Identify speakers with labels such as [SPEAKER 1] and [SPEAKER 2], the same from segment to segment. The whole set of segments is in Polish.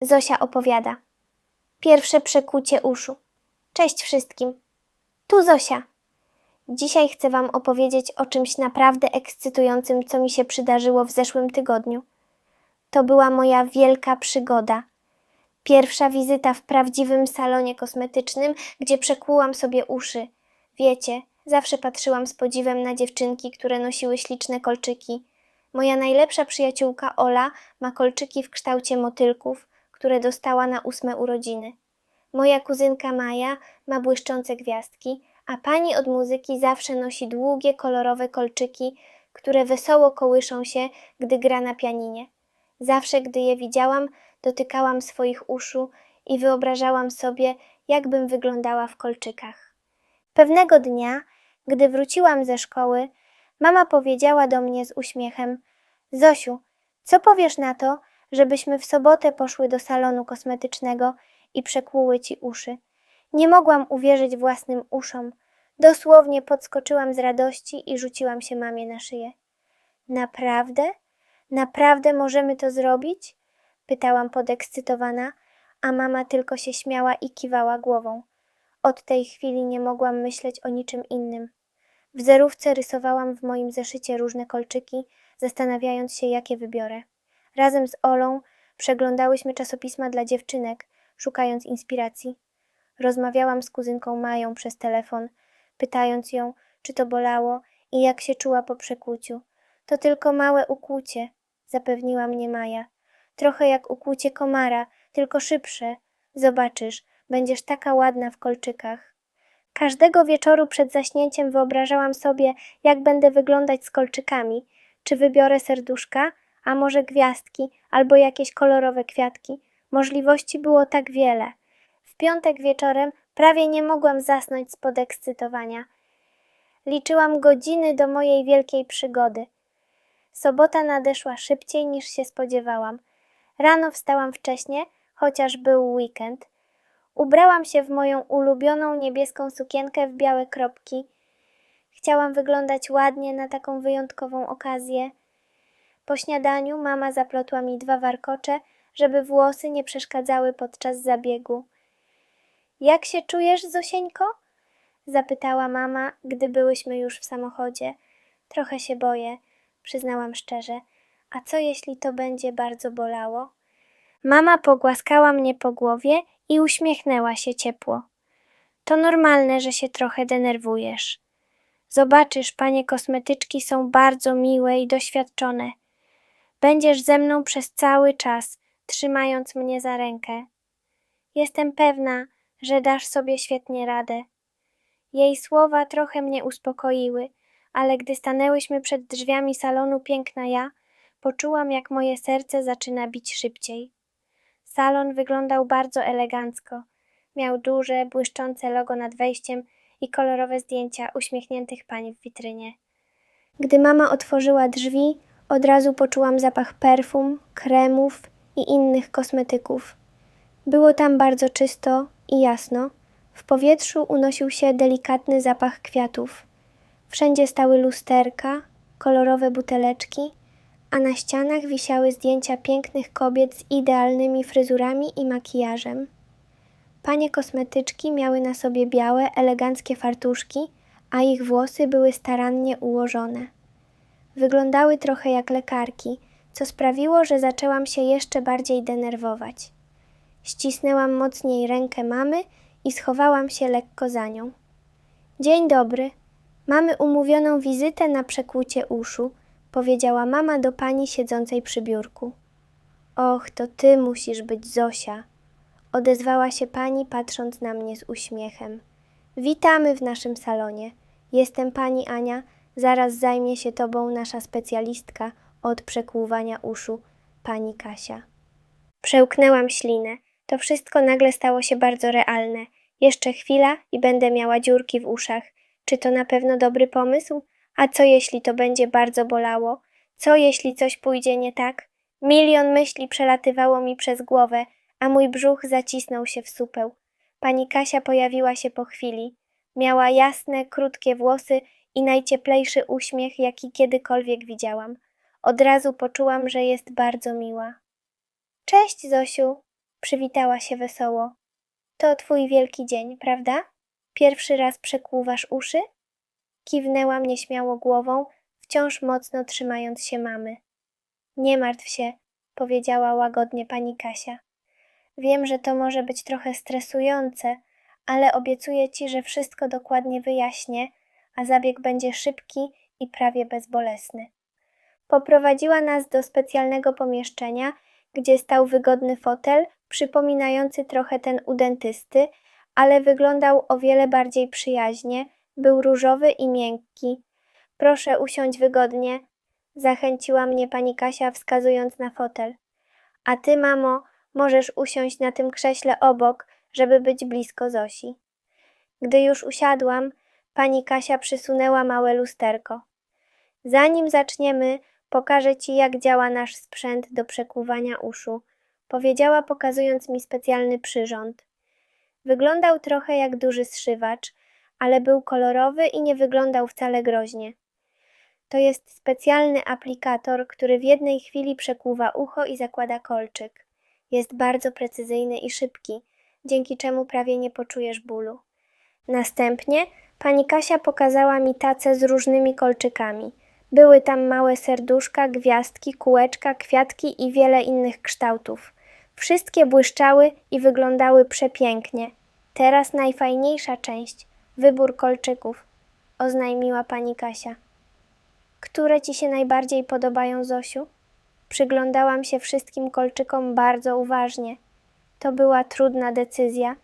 [SPEAKER 1] Zosia opowiada. Pierwsze przekucie uszu. Cześć wszystkim. Tu Zosia. Dzisiaj chcę Wam opowiedzieć o czymś naprawdę ekscytującym, co mi się przydarzyło w zeszłym tygodniu. To była moja wielka przygoda. Pierwsza wizyta w prawdziwym salonie kosmetycznym, gdzie przekłułam sobie uszy. Wiecie, zawsze patrzyłam z podziwem na dziewczynki, które nosiły śliczne kolczyki. Moja najlepsza przyjaciółka Ola ma kolczyki w kształcie motylków, które dostała na ósme urodziny. Moja kuzynka Maja ma błyszczące gwiazdki, a pani od muzyki zawsze nosi długie, kolorowe kolczyki, które wesoło kołyszą się, gdy gra na pianinie. Zawsze, gdy je widziałam, dotykałam swoich uszu i wyobrażałam sobie, jakbym wyglądała w kolczykach. Pewnego dnia, gdy wróciłam ze szkoły, mama powiedziała do mnie z uśmiechem: Zosiu, co powiesz na to, żebyśmy w sobotę poszły do salonu kosmetycznego i przekłuły ci uszy? Nie mogłam uwierzyć własnym uszom. Dosłownie podskoczyłam z radości i rzuciłam się mamie na szyję. Naprawdę? Naprawdę możemy to zrobić? Pytałam podekscytowana, a mama tylko się śmiała i kiwała głową. Od tej chwili nie mogłam myśleć o niczym innym. W zerówce rysowałam w moim zeszycie różne kolczyki, zastanawiając się, jakie wybiorę. Razem z Olą przeglądałyśmy czasopisma dla dziewczynek, szukając inspiracji. Rozmawiałam z kuzynką Mają przez telefon, pytając ją, czy to bolało i jak się czuła po przekłuciu. To tylko małe ukłucie, zapewniła mnie Maja. Trochę jak ukłucie komara, tylko szybsze. Zobaczysz, będziesz taka ładna w kolczykach. Każdego wieczoru przed zaśnięciem wyobrażałam sobie, jak będę wyglądać z kolczykami. Czy wybiorę serduszka, a może gwiazdki, albo jakieś kolorowe kwiatki. Możliwości było tak wiele. W piątek wieczorem prawie nie mogłam zasnąć z podekscytowania. Liczyłam godziny do mojej wielkiej przygody. Sobota nadeszła szybciej niż się spodziewałam. Rano wstałam wcześnie, chociaż był weekend. Ubrałam się w moją ulubioną niebieską sukienkę w białe kropki. Chciałam wyglądać ładnie na taką wyjątkową okazję. Po śniadaniu mama zaplotła mi dwa warkocze, żeby włosy nie przeszkadzały podczas zabiegu. Jak się czujesz, Zosieńko? Zapytała mama, gdy byłyśmy już w samochodzie. Trochę się boję, przyznałam szczerze. A co jeśli to będzie bardzo bolało? Mama pogłaskała mnie po głowie i uśmiechnęła się ciepło. To normalne, że się trochę denerwujesz. Zobaczysz, panie kosmetyczki są bardzo miłe i doświadczone. Będziesz ze mną przez cały czas, trzymając mnie za rękę. Jestem pewna, że dasz sobie świetnie radę. Jej słowa trochę mnie uspokoiły, ale gdy stanęłyśmy przed drzwiami salonu Piękna Ja, poczułam, jak moje serce zaczyna bić szybciej. Salon wyglądał bardzo elegancko. Miał duże, błyszczące logo nad wejściem i kolorowe zdjęcia uśmiechniętych pań w witrynie. Gdy mama otworzyła drzwi, od razu poczułam zapach perfum, kremów i innych kosmetyków. Było tam bardzo czysto i jasno. W powietrzu unosił się delikatny zapach kwiatów. Wszędzie stały lusterka, kolorowe buteleczki, a na ścianach wisiały zdjęcia pięknych kobiet z idealnymi fryzurami i makijażem. Panie kosmetyczki miały na sobie białe, eleganckie fartuszki, a ich włosy były starannie ułożone. Wyglądały trochę jak lekarki, co sprawiło, że zaczęłam się jeszcze bardziej denerwować. Ścisnęłam mocniej rękę mamy i schowałam się lekko za nią. Dzień dobry. Mamy umówioną wizytę na przekłucie uszu, powiedziała mama do pani siedzącej przy biurku. Och, to ty musisz być Zosia, odezwała się pani, patrząc na mnie z uśmiechem. Witamy w naszym salonie. Jestem pani Ania, zaraz zajmie się tobą nasza specjalistka od przekłuwania uszu, pani Kasia. Przełknęłam ślinę. To wszystko nagle stało się bardzo realne. Jeszcze chwila i będę miała dziurki w uszach. Czy to na pewno dobry pomysł? A co jeśli to będzie bardzo bolało? Co jeśli coś pójdzie nie tak? Milion myśli przelatywało mi przez głowę, a mój brzuch zacisnął się w supeł. Pani Kasia pojawiła się po chwili. Miała jasne, krótkie włosy i najcieplejszy uśmiech, jaki kiedykolwiek widziałam. Od razu poczułam, że jest bardzo miła. Cześć, Zosiu, Przywitała się wesoło. To twój wielki dzień, prawda? Pierwszy raz przekłuwasz uszy? Kiwnęłam nieśmiało głową, wciąż mocno trzymając się mamy. Nie martw się, powiedziała łagodnie pani Kasia. Wiem, że to może być trochę stresujące, ale obiecuję ci, że wszystko dokładnie wyjaśnię, a zabieg będzie szybki i prawie bezbolesny. Poprowadziła nas do specjalnego pomieszczenia, gdzie stał wygodny fotel, przypominający trochę ten u dentysty, ale wyglądał o wiele bardziej przyjaźnie, był różowy i miękki. Proszę usiąść wygodnie, zachęciła mnie pani Kasia, wskazując na fotel. A ty, mamo, możesz usiąść na tym krześle obok, żeby być blisko Zosi. Gdy już usiadłam, pani Kasia przysunęła małe lusterko. Zanim zaczniemy, pokażę ci, jak działa nasz sprzęt do przekuwania uszu, powiedziała, pokazując mi specjalny przyrząd. Wyglądał trochę jak duży zszywacz, ale był kolorowy i nie wyglądał wcale groźnie. To jest specjalny aplikator, który w jednej chwili przekuwa ucho i zakłada kolczyk. Jest bardzo precyzyjny i szybki, dzięki czemu prawie nie poczujesz bólu. Następnie pani Kasia pokazała mi tacę z różnymi kolczykami. Były tam małe serduszka, gwiazdki, kółeczka, kwiatki i wiele innych kształtów. Wszystkie błyszczały i wyglądały przepięknie. Teraz najfajniejsza część wybór kolczyków, oznajmiła pani Kasia. Które ci się najbardziej podobają, Zosiu? Przyglądałam się wszystkim kolczykom bardzo uważnie. To była trudna decyzja.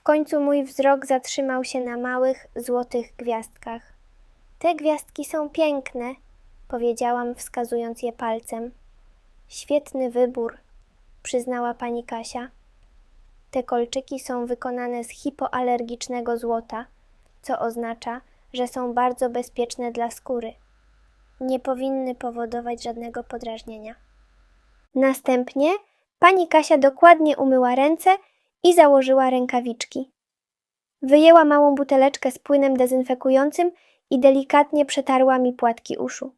[SPEAKER 1] W końcu mój wzrok zatrzymał się na małych, złotych gwiazdkach. Te gwiazdki są piękne, powiedziałam, wskazując je palcem. Świetny wybór, przyznała pani Kasia. Te kolczyki są wykonane z hipoalergicznego złota, co oznacza, że są bardzo bezpieczne dla skóry. Nie powinny powodować żadnego podrażnienia. Następnie pani Kasia dokładnie umyła ręce i założyła rękawiczki. Wyjęła małą buteleczkę z płynem dezynfekującym i delikatnie przetarła mi płatki uszu.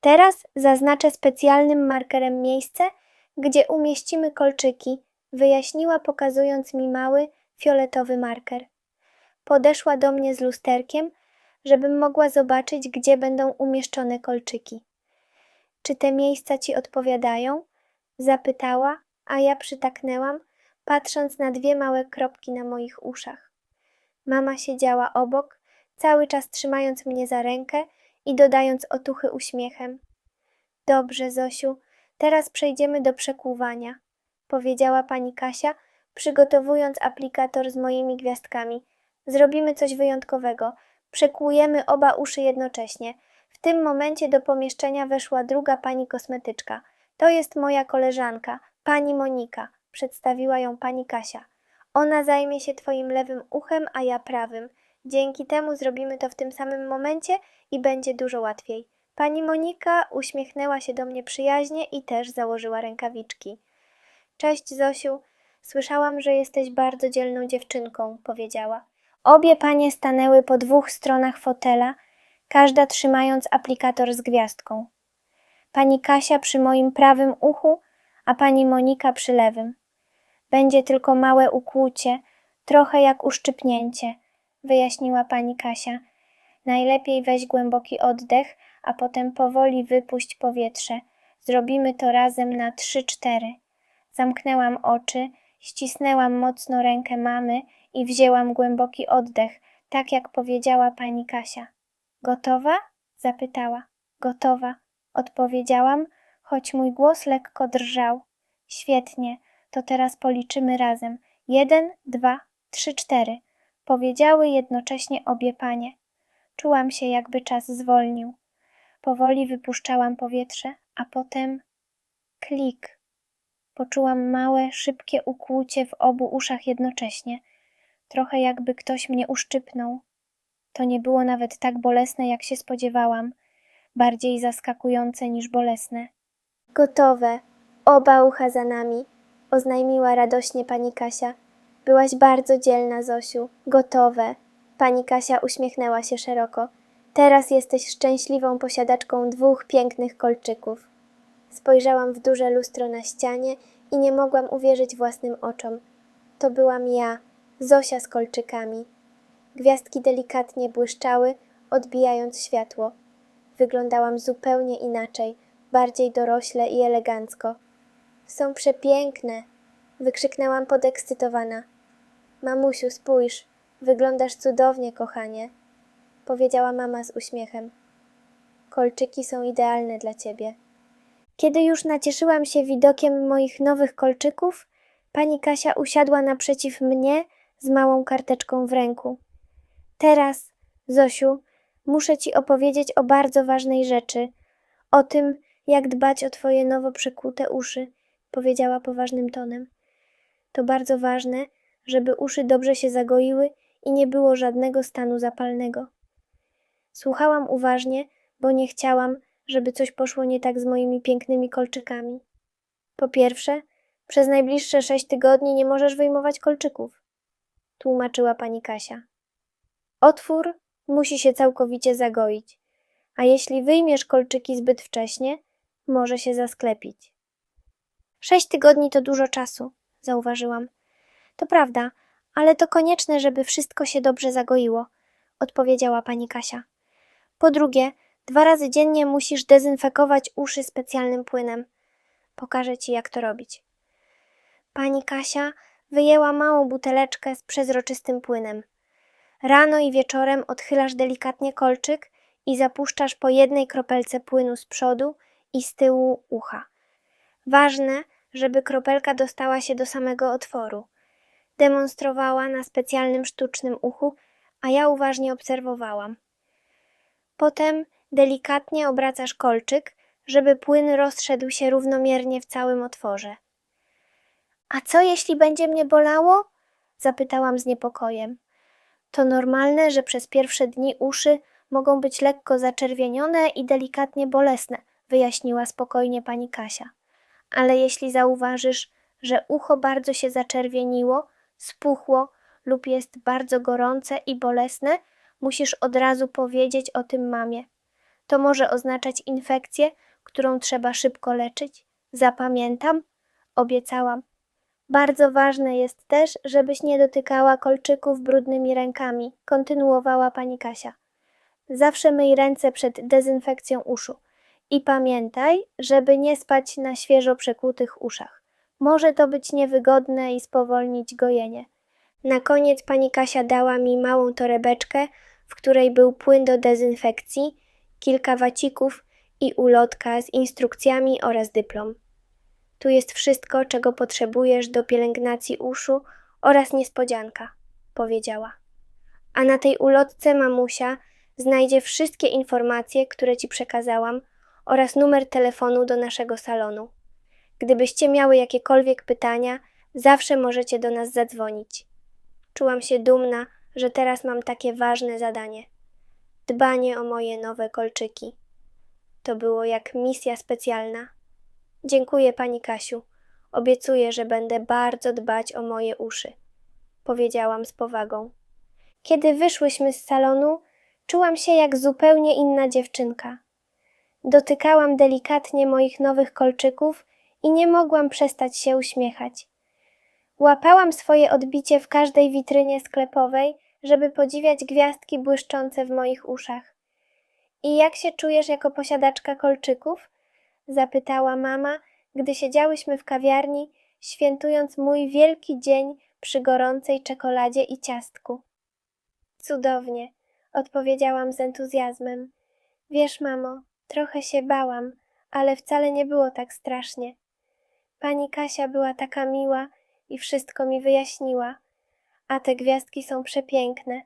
[SPEAKER 1] Teraz zaznaczę specjalnym markerem miejsce, gdzie umieścimy kolczyki, wyjaśniła pokazując mi mały, fioletowy marker. Podeszła do mnie z lusterkiem, żebym mogła zobaczyć, gdzie będą umieszczone kolczyki. Czy te miejsca ci odpowiadają? Zapytała, a ja przytaknęłam, patrząc na dwie małe kropki na moich uszach. Mama siedziała obok, cały czas trzymając mnie za rękę i dodając otuchy uśmiechem. Dobrze, Zosiu, teraz przejdziemy do przekłuwania, powiedziała pani Kasia, przygotowując aplikator z moimi gwiazdkami. Zrobimy coś wyjątkowego. Przekłujemy oba uszy jednocześnie. W tym momencie do pomieszczenia weszła druga pani kosmetyczka. To jest moja koleżanka, pani Monika, przedstawiła ją pani Kasia. Ona zajmie się twoim lewym uchem, a ja prawym. Dzięki temu zrobimy to w tym samym momencie i będzie dużo łatwiej. Pani Monika uśmiechnęła się do mnie przyjaźnie i też założyła rękawiczki. Cześć Zosiu, słyszałam, że jesteś bardzo dzielną dziewczynką, powiedziała. Obie panie stanęły po dwóch stronach fotela, każda trzymając aplikator z gwiazdką. Pani Kasia przy moim prawym uchu, a pani Monika przy lewym. Będzie tylko małe ukłucie, trochę jak uszczypnięcie, wyjaśniła pani Kasia. Najlepiej weź głęboki oddech, a potem powoli wypuść powietrze. Zrobimy to razem na trzy, cztery. Zamknęłam oczy, ścisnęłam mocno rękę mamy i wzięłam głęboki oddech, tak jak powiedziała pani Kasia. Gotowa? zapytała. Gotowa, odpowiedziałam, choć mój głos lekko drżał. Świetnie, to teraz policzymy razem. Jeden, dwa, trzy, cztery. Powiedziały jednocześnie obie panie. Czułam się, jakby czas zwolnił. Powoli wypuszczałam powietrze, a potem klik. Poczułam małe, szybkie ukłucie w obu uszach jednocześnie, trochę jakby ktoś mnie uszczypnął. To nie było nawet tak bolesne, jak się spodziewałam, bardziej zaskakujące niż bolesne. Gotowe, oba ucha za nami, oznajmiła radośnie pani Kasia. Byłaś bardzo dzielna, Zosiu. Gotowe. Pani Kasia uśmiechnęła się szeroko. Teraz jesteś szczęśliwą posiadaczką dwóch pięknych kolczyków. Spojrzałam w duże lustro na ścianie i nie mogłam uwierzyć własnym oczom. To byłam ja, Zosia z kolczykami. Gwiazdki delikatnie błyszczały, odbijając światło. Wyglądałam zupełnie inaczej, bardziej dorośle i elegancko. Są przepiękne! wykrzyknęłam podekscytowana. Mamusiu, spójrz, wyglądasz cudownie, kochanie, powiedziała mama z uśmiechem. Kolczyki są idealne dla ciebie. Kiedy już nacieszyłam się widokiem moich nowych kolczyków, pani Kasia usiadła naprzeciw mnie z małą karteczką w ręku. Teraz, Zosiu, muszę ci opowiedzieć o bardzo ważnej rzeczy, o tym, jak dbać o twoje nowo przekute uszy, powiedziała poważnym tonem. To bardzo ważne, żeby uszy dobrze się zagoiły i nie było żadnego stanu zapalnego. Słuchałam uważnie, bo nie chciałam, żeby coś poszło nie tak z moimi pięknymi kolczykami. Po pierwsze, przez najbliższe sześć tygodni nie możesz wyjmować kolczyków, tłumaczyła pani Kasia. Otwór musi się całkowicie zagoić, a jeśli wyjmiesz kolczyki zbyt wcześnie, może się zasklepić. Sześć tygodni to dużo czasu, zauważyłam. To prawda, ale to konieczne, żeby wszystko się dobrze zagoiło, odpowiedziała pani Kasia. Po drugie, dwa razy dziennie musisz dezynfekować uszy specjalnym płynem. Pokażę ci, jak to robić. Pani Kasia wyjęła małą buteleczkę z przezroczystym płynem. Rano i wieczorem odchylasz delikatnie kolczyk i zapuszczasz po jednej kropelce płynu z przodu i z tyłu ucha. Ważne, żeby kropelka dostała się do samego otworu. Demonstrowała na specjalnym sztucznym uchu, a ja uważnie obserwowałam. Potem delikatnie obracasz kolczyk, żeby płyn rozszedł się równomiernie w całym otworze. A co jeśli będzie mnie bolało? zapytałam z niepokojem. To normalne, że przez pierwsze dni uszy mogą być lekko zaczerwienione i delikatnie bolesne, wyjaśniła spokojnie pani Kasia. Ale jeśli zauważysz, że ucho bardzo się zaczerwieniło, spuchło lub jest bardzo gorące i bolesne, musisz od razu powiedzieć o tym mamie. To może oznaczać infekcję, którą trzeba szybko leczyć. Zapamiętam, obiecałam. Bardzo ważne jest też, żebyś nie dotykała kolczyków brudnymi rękami, kontynuowała pani Kasia. Zawsze myj ręce przed dezynfekcją uszu. I pamiętaj, żeby nie spać na świeżo przekłutych uszach. Może to być niewygodne i spowolnić gojenie. Na koniec pani Kasia dała mi małą torebeczkę, w której był płyn do dezynfekcji, kilka wacików i ulotka z instrukcjami oraz dyplom. Tu jest wszystko, czego potrzebujesz do pielęgnacji uszu oraz niespodzianka, powiedziała. A na tej ulotce mamusia znajdzie wszystkie informacje, które ci przekazałam oraz numer telefonu do naszego salonu. Gdybyście miały jakiekolwiek pytania, zawsze możecie do nas zadzwonić. Czułam się dumna, że teraz mam takie ważne zadanie dbanie o moje nowe kolczyki. To było jak misja specjalna. Dziękuję pani Kasiu. Obiecuję, że będę bardzo dbać o moje uszy, powiedziałam z powagą. Kiedy wyszłyśmy z salonu, czułam się jak zupełnie inna dziewczynka. Dotykałam delikatnie moich nowych kolczyków i nie mogłam przestać się uśmiechać. Łapałam swoje odbicie w każdej witrynie sklepowej, żeby podziwiać gwiazdki błyszczące w moich uszach. I jak się czujesz jako posiadaczka kolczyków? zapytała mama, gdy siedziałyśmy w kawiarni, świętując mój wielki dzień przy gorącej czekoladzie i ciastku. Cudownie, odpowiedziałam z entuzjazmem. Wiesz, mamo, trochę się bałam, ale wcale nie było tak strasznie. Pani Kasia była taka miła i wszystko mi wyjaśniła. A te gwiazdki są przepiękne.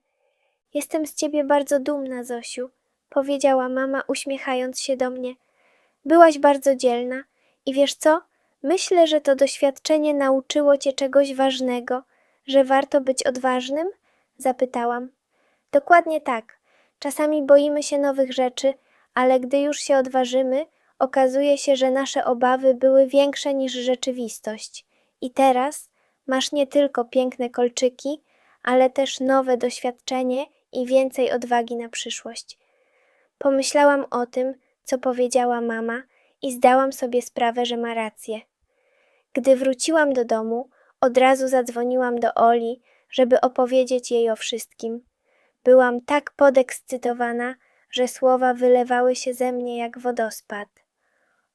[SPEAKER 1] Jestem z ciebie bardzo dumna, Zosiu, powiedziała mama, uśmiechając się do mnie. Byłaś bardzo dzielna i wiesz co? Myślę, że to doświadczenie nauczyło cię czegoś ważnego, że warto być odważnym? Zapytałam. Dokładnie tak. Czasami boimy się nowych rzeczy, ale gdy już się odważymy, okazuje się, że nasze obawy były większe niż rzeczywistość. I teraz masz nie tylko piękne kolczyki, ale też nowe doświadczenie i więcej odwagi na przyszłość. Pomyślałam o tym, co powiedziała mama, i zdałam sobie sprawę, że ma rację. Gdy wróciłam do domu, od razu zadzwoniłam do Oli, żeby opowiedzieć jej o wszystkim. Byłam tak podekscytowana, że słowa wylewały się ze mnie jak wodospad.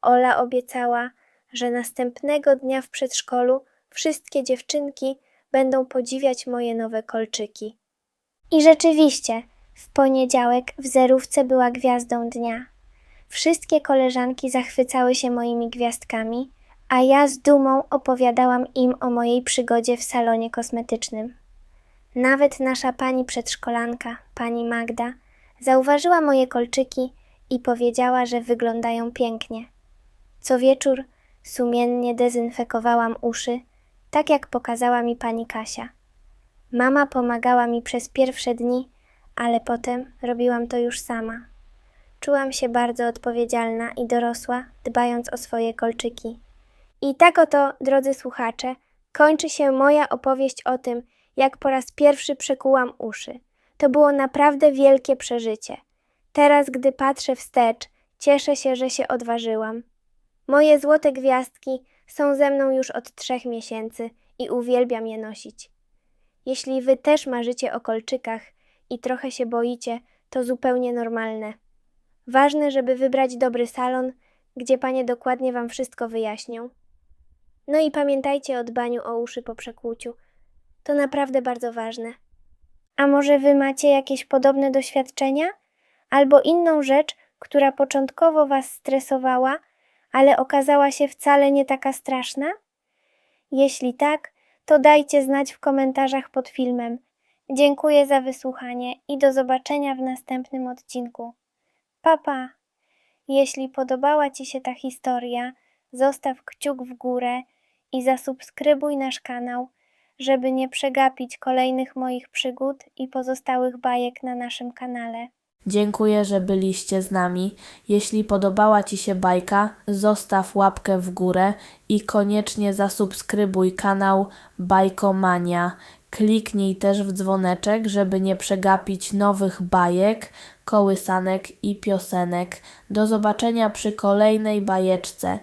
[SPEAKER 1] Ola obiecała, że następnego dnia w przedszkolu wszystkie dziewczynki będą podziwiać moje nowe kolczyki. I rzeczywiście, w poniedziałek w zerówce była gwiazdą dnia. Wszystkie koleżanki zachwycały się moimi gwiazdkami, a ja z dumą opowiadałam im o mojej przygodzie w salonie kosmetycznym. Nawet nasza pani przedszkolanka, pani Magda, zauważyła moje kolczyki i powiedziała, że wyglądają pięknie. Co wieczór sumiennie dezynfekowałam uszy, tak jak pokazała mi pani Kasia. Mama pomagała mi przez pierwsze dni, ale potem robiłam to już sama. Czułam się bardzo odpowiedzialna i dorosła, dbając o swoje kolczyki. I tak oto, drodzy słuchacze, kończy się moja opowieść o tym, jak po raz pierwszy przekułam uszy. To było naprawdę wielkie przeżycie. Teraz, gdy patrzę wstecz, cieszę się, że się odważyłam. Moje złote gwiazdki są ze mną już od trzech miesięcy i uwielbiam je nosić. Jeśli wy też marzycie o kolczykach i trochę się boicie, to zupełnie normalne. Ważne, żeby wybrać dobry salon, gdzie panie dokładnie wam wszystko wyjaśnią. No i pamiętajcie o dbaniu o uszy po przekłuciu. To naprawdę bardzo ważne. A może wy macie jakieś podobne doświadczenia? Albo inną rzecz, która początkowo was stresowała, ale okazała się wcale nie taka straszna? Jeśli tak, to dajcie znać w komentarzach pod filmem. Dziękuję za wysłuchanie i do zobaczenia w następnym odcinku. Papa! Pa. Jeśli podobała Ci się ta historia, zostaw kciuk w górę i zasubskrybuj nasz kanał, żeby nie przegapić kolejnych moich przygód i pozostałych bajek na naszym kanale.
[SPEAKER 2] Dziękuję, że byliście z nami. Jeśli podobała Ci się bajka, zostaw łapkę w górę i koniecznie zasubskrybuj kanał Bajkomania. Kliknij też w dzwoneczek, żeby nie przegapić nowych bajek, kołysanek i piosenek. Do zobaczenia przy kolejnej bajeczce.